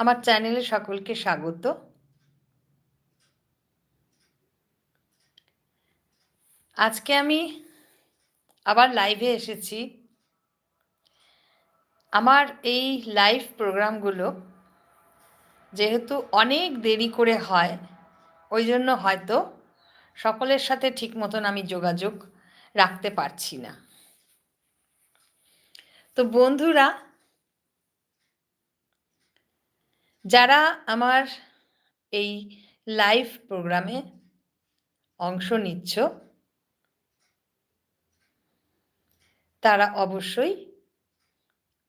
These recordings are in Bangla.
আমার চ্যানেলে সকলকে স্বাগত। আজকে আমি আবার লাইভে এসেছি। আমার এই লাইভ প্রোগ্রামগুলো যেহেতু অনেক দেরি করে হয়, ওই জন্য হয়তো সকলের সাথে ঠিক মতন আমি যোগাযোগ রাখতে পারছি না। তো বন্ধুরা যারা আমার এই লাইভ প্রোগ্রামে অংশ নিচ্ছ, তারা অবশ্যই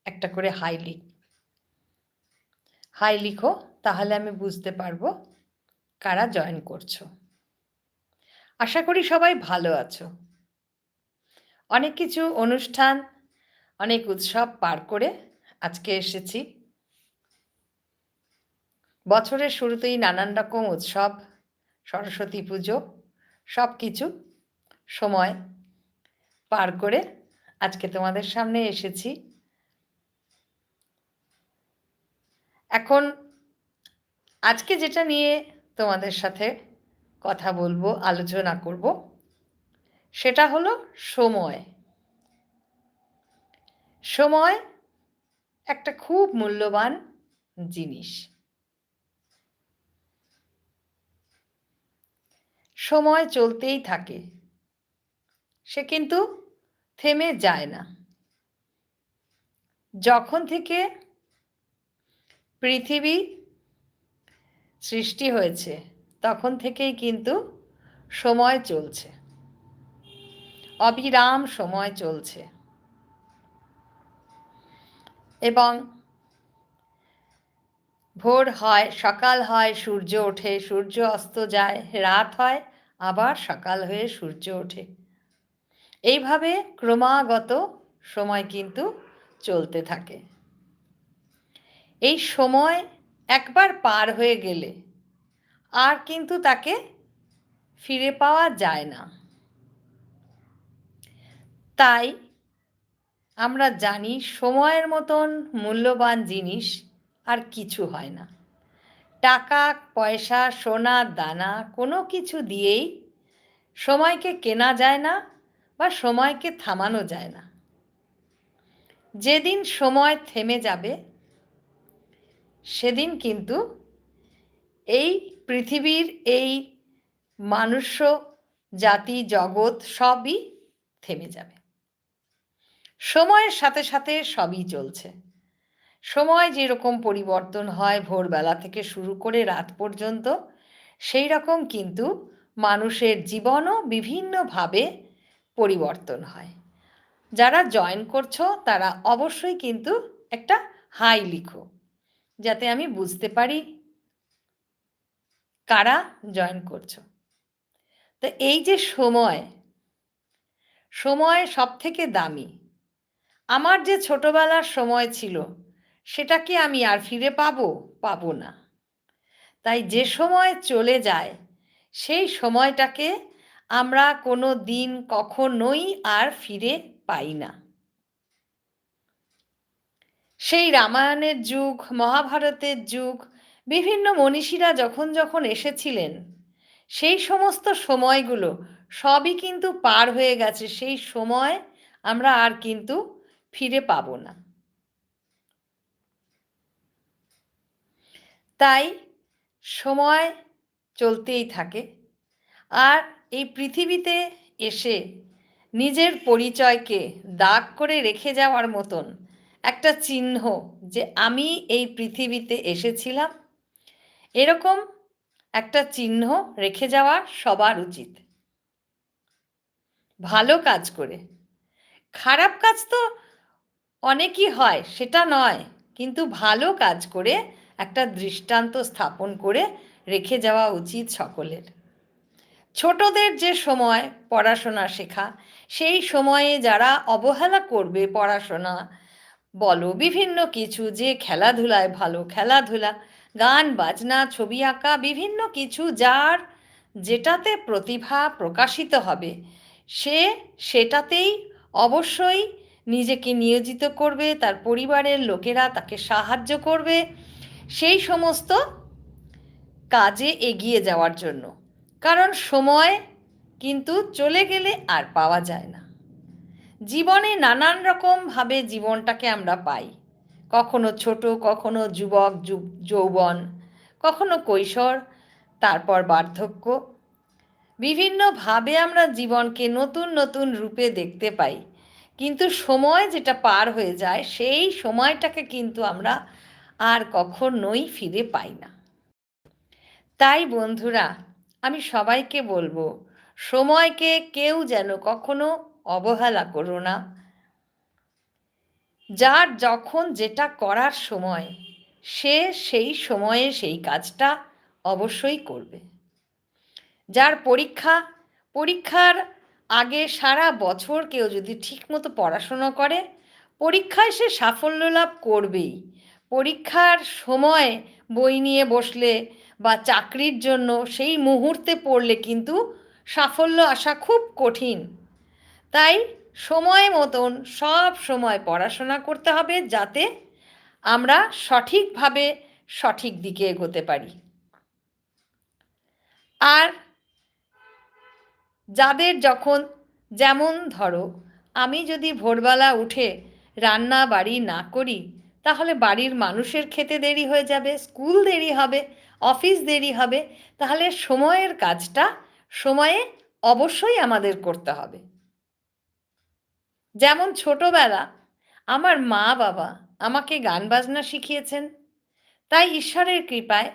একটা করে হাই লিখ হাই লিখো, তাহলে আমি বুঝতে পারব কারা জয়েন করছ। আশা করি সবাই ভালো আছো। অনেক কিছু অনুষ্ঠান, অনেক উৎসব পার করে আজকে এসেছি। বছরের শুরুতেই নানান রকম উৎসব, সরস্বতী পুজো সব কিছু সময় পার করে আজকে তোমাদের সামনে এসেছি। এখন আজকে যেটা নিয়ে তোমাদের সাথে কথা বলব, আলোচনা করব, সেটা হলো সময়। সময় একটা খুব মূল্যবান জিনিস। সময় চলতেই থাকে। সে কিন্তু থেমে যায় না। যখন থেকে পৃথিবী সৃষ্টি হয়েছে, তখন থেকেই কিন্তু সময় চলছে। অবিরাম সময় চলছে। এবং ভোর হয়, সকাল হয়, সূর্য ওঠে, সূর্য অস্ত যায়, রাত হয়। আবার সকাল হয়ে সূর্য ওঠে। এইভাবে ক্রমাগত সময় কিন্তু চলতে থাকে। এই সময় একবার পার হয়ে গেলে আর কিন্তু তাকে ফিরে পাওয়া যায় না। তাই আমরা জানি সময়ের মতন মূল্যবান জিনিস আর কিছু হয় না। টাকা, পয়সা, সোনা, দানা কোনো কিছু দিয়েই সময়কে কেনা যায় না বা সময়কে থামানো যায় না। যেদিন সময় থেমে যাবে, সেদিন কিন্তু এই পৃথিবীর এই মানুষ জাতি, জগৎ সবই থেমে যাবে। সময়ের সাথে সাথে সবই চলছে সময় যেরকম পরিবর্তন হয় ভোরবেলা থেকে শুরু করে রাত পর্যন্ত, সেই রকম কিন্তু মানুষের জীবনও বিভিন্নভাবে পরিবর্তন হয়। যারা জয়েন করছ তারা অবশ্যই কিন্তু একটা হাই লিখো, যাতে আমি বুঝতে পারি কারা জয়েন করছ। তো এই যে সময় সময় সব থেকে দামি। আমার যে ছোটবেলার সময় ছিল সেটা কি আমি আর ফিরে পাবো পাবো না। তাই যে সময় চলে যায়, সেই সময়টাকে আমরা কোনো দিন কখনোই আর ফিরে পাই না। সেই রামায়ণের যুগ, মহাভারতের যুগ, বিভিন্ন মনীষীরা যখন যখন এসেছিলেন, সেই সমস্ত সময়গুলো সবই কিন্তু পার হয়ে গেছে, সেই সময় আমরা আর কিন্তু ফিরে পাবো না। তাই সময় চলতেই থাকে। আর এই পৃথিবীতে এসে নিজের পরিচয়কে দাগ করে রেখে যাওয়ার মতন একটা চিহ্ন যে আমি এই পৃথিবীতে এসেছিলাম, এরকম একটা চিহ্ন রেখে যাওয়া সবার উচিত। ভালো কাজ করে। খারাপ কাজ তো অনেকই হয়, সেটা নয়, কিন্তু ভালো কাজ করে একটা দৃষ্টান্ত স্থাপন করে রেখে যাওয়া উচিত সকলের। ছোটদের যে সময় পড়াশোনা শেখা, সেই সময়ে যারা অবহেলা করবে পড়াশোনা, বলো বিভিন্ন কিছু যে খেলাধুলায় ভালো, খেলাধুলা, গান, বাজনা, ছবি আঁকা, বিভিন্ন কিছু যার যেটাতে প্রতিভা প্রকাশিত হবে, সে সেটাতেই অবশ্যই নিজেকে নিয়োজিত করবে, তার পরিবারের লোকেরা তাকে সাহায্য করবে সেই সমস্ত কাজে এগিয়ে যাওয়ার জন্য। কারণ সময় কিন্তু চলে গেলে আর পাওয়া যায় না। জীবনে নানান রকমভাবে জীবনটাকে আমরা পাই। কখনো ছোট, কখনো যুবক যৌবন, কখনো কৈশোর, তারপর বার্ধক্য। বিভিন্নভাবে আমরা জীবনকে নতুন নতুন রূপে দেখতে পাই। কিন্তু সময় যেটা পার হয়ে যায়, সেই সময়টাকে কিন্তু আমরা আর কখনোই ফিরে পাই না। তাই বন্ধুরা, আমি সবাইকে বলব, সময়কে কেউ যেন কখনো অবহেলা করো না। যার যখন যেটা করার সময়, সে সেই সময়ে সেই কাজটা অবশ্যই করবে। যার পরীক্ষা, পরীক্ষার আগে সারা বছর কেউ যদি ঠিকমতো পড়াশুনো করে, পরীক্ষায় সে সাফল্য লাভ করবেই। পরীক্ষার সময় বই নিয়ে বসলে বা চাকরির জন্য সেই মুহূর্তে পড়লে কিন্তু সাফল্য আসা খুব কঠিন। তাই সময় মতন সব সময় পড়াশোনা করতে হবে যাতে আমরা সঠিকভাবে সঠিক দিকে এগোতে পারি। আর যাদের যখন যেমন ধরো আমি যদি ভোরবেলা উঠে রান্না বাড়ি না করি তাহলে বাড়ির মানুষের খেতে দেরি হয়ে যাবে, স্কুল দেরি হবে, অফিস দেরি হবে, তাহলে সময়ের কাজটা সময়ে অবশ্যই আমাদের করতে হবে। যেমন ছোটবেলা আমার মা বাবা আমাকে গান বাজনা শিখিয়েছেন, তাই ঈশ্বরের কৃপায়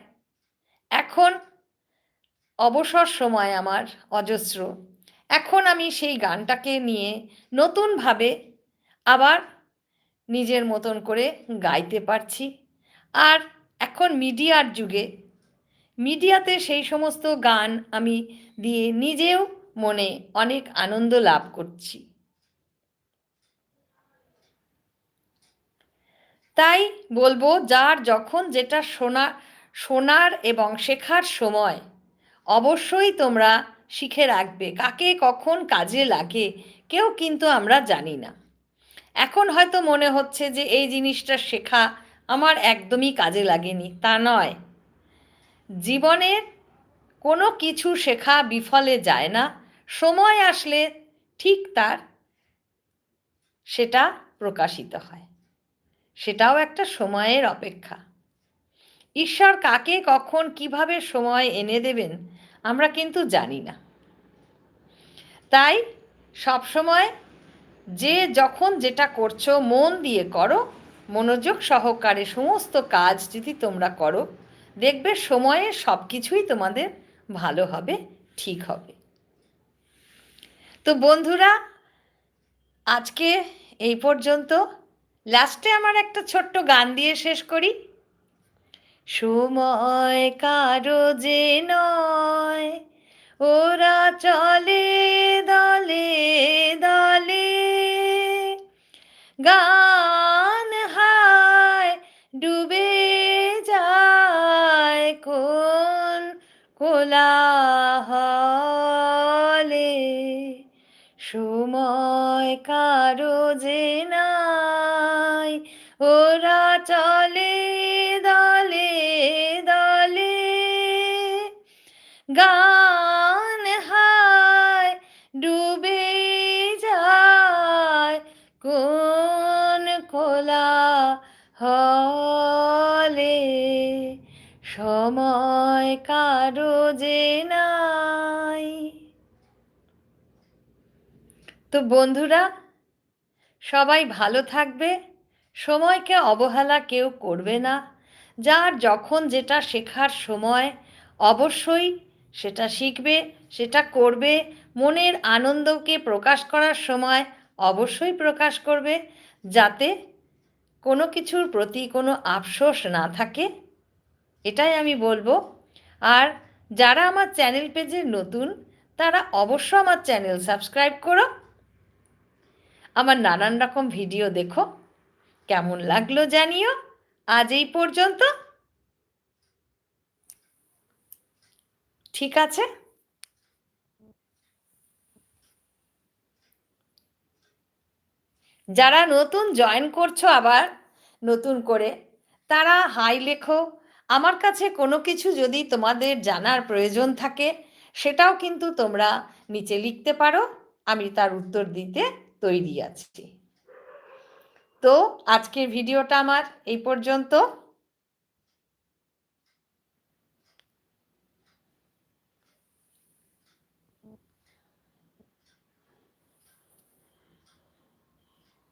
এখন অবসর সময় আমার অজস্র। এখন আমি সেই গানটাকে নিয়ে নতুনভাবে আবার নিজের মতন করে গাইতে পারছি। আর এখন মিডিয়ার যুগে, মিডিয়াতে সেই সমস্ত গান আমি দিয়ে নিজেও মনে অনেক আনন্দ লাভ করছি। তাই বলব, যার যখন যেটা শোনা, শোনার এবং শেখার সময়, অবশ্যই তোমরা শিখে রাখবে। কাকে কখন কাজে লাগে, কেউ কিন্তু আমরা জানি না। এখন হয়তো মনে হচ্ছে যে এই জিনিসটা শেখা আমার একদমই কাজে লাগেনি, তা নয়। জীবনের কোনো কিছু শেখা বিফলে যায় না, সময় আসলে ঠিক তার সেটা প্রকাশিত হয়। সেটাও একটা সময়ের অপেক্ষা। ঈশ্বর কাকে, কখন, কীভাবে সময় এনে দেবেন আমরা কিন্তু জানি না। তাই সবসময় যে যখন যেটা করছ মন দিয়ে করো, মনোযোগ সহকারে সমস্ত কাজ যদি তোমরা করো, দেখবে সময়ে সব কিছুই তোমাদের ভালো হবে, ঠিক হবে। তো বন্ধুরা, আজকে এই পর্যন্ত। লাস্টে আমার একটা ছোট্ট গান দিয়ে শেষ করি। সময় কারও যে নয়, ওরা চলে দলে দলে। গান হায়, ডুবে যায় কোন কোলাহলে। সময় কারও যে নাই, ওরা চলে দলে দলে। গান যে নাই। তো বন্ধুরা, সবাই ভালো থাকবে, সময়কে অবহেলা কেউ করবে না। যার যখন যেটা শেখার সময়, অবশ্যই সেটা শিখবে, সেটা করবে। মনের আনন্দকে প্রকাশ করার সময় অবশ্যই প্রকাশ করবে, যাতে কোনো কিছুর প্রতি কোনো আফসোস না থাকে। এটাই আমি বলব। আর যারা আমার চ্যানেল পেজে নতুন, তারা অবশ্য আমার চ্যানেল সাবস্ক্রাইব করো। আমার নানান রকম ভিডিও দেখো। কেমন লাগল জানিও। আজ এই পর্যন্ত। ঠিক আছে? যারা নতুন জয়েন করছ আবার, নতুন করে, তারা হাই লেখো আমার কাছে কোনো কিছু যদি তোমাদের জানার প্রয়োজন থাকে, সেটাও কিন্তু তোমরা নিচে লিখতে পারো। আমি তার উত্তর দিতে তৈরি আছি। তো আজকের ভিডিওটা আমার এই পর্যন্ত।